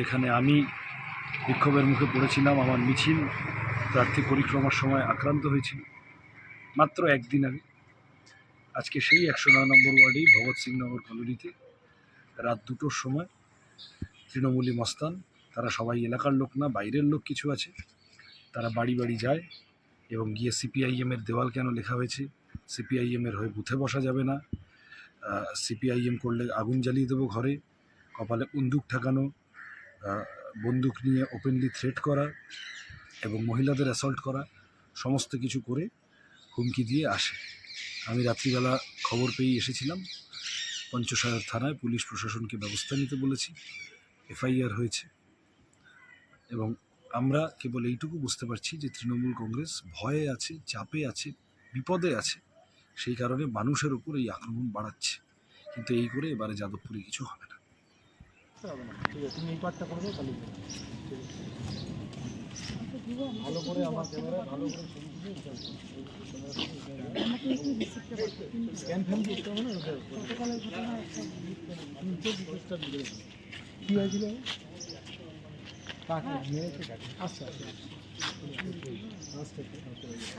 যেখানে আমি বিক্ষোভের মুখে পড়েছিলাম, আমার মিছিল, প্রার্থী পরিক্রমার সময় আক্রান্ত হয়েছিল। মাত্র একদিন আগে। আজকে সেই একশো নয় নম্বর ওয়ার্ডেই ভগৎ সিং নগর কলোনিতে রাত দুটোর সময় তৃণমূলী মস্তান, তারা সবাই এলাকার লোক না, বাইরের লোক কিছু আছে, তারা বাড়ি বাড়ি যায় এবং গিয়ে সিপিআইএমের দেওয়াল কেন লেখা হয়েছে? সিপিআইএমের হয়ে বুথে বসা যাবে না। সিপিআইএম করলে আগুন জ্বালিয়ে দেবো ঘরে, কপালে বন্দুক ঠেকানো বন্দুক নিয়ে ওপেনলি থ্রেট করা এবং মহিলাদের অ্যাসল্ট করা, সমস্ত কিছু করে হুমকি দিয়ে আসে। আমি রাত্রিবেলা খবর পেয়ে এসেছিলাম। পঞ্চসাগর থানায় পুলিশ প্রশাসনকে ব্যবস্থা নিতে বলেছি। এফআইআর হয়েছে। এবং আমরা কেবল এইটুকু বুঝতে পারছি যে তৃণমূল কংগ্রেস ভয়ে আছে, চাপে আছে, বিপদে আছে। সেই কারণে মানুষের উপর এই আক্রমণ বাড়াচ্ছে। কিন্তু এই করে এবারে যাদবপুরে কিছু হবে না। হবে না। ঠিক আছে, তুমি এই পার্টটা করবে তাহলে ঠিক আছে? ভালো করে আমার ক্যামেরা ভালো করে ছবি স্ক্যান হবে না কি হয়েছিল? মেয়েকে কাকে? আচ্ছা। আচ্ছা আচ্ছা আচ্ছা।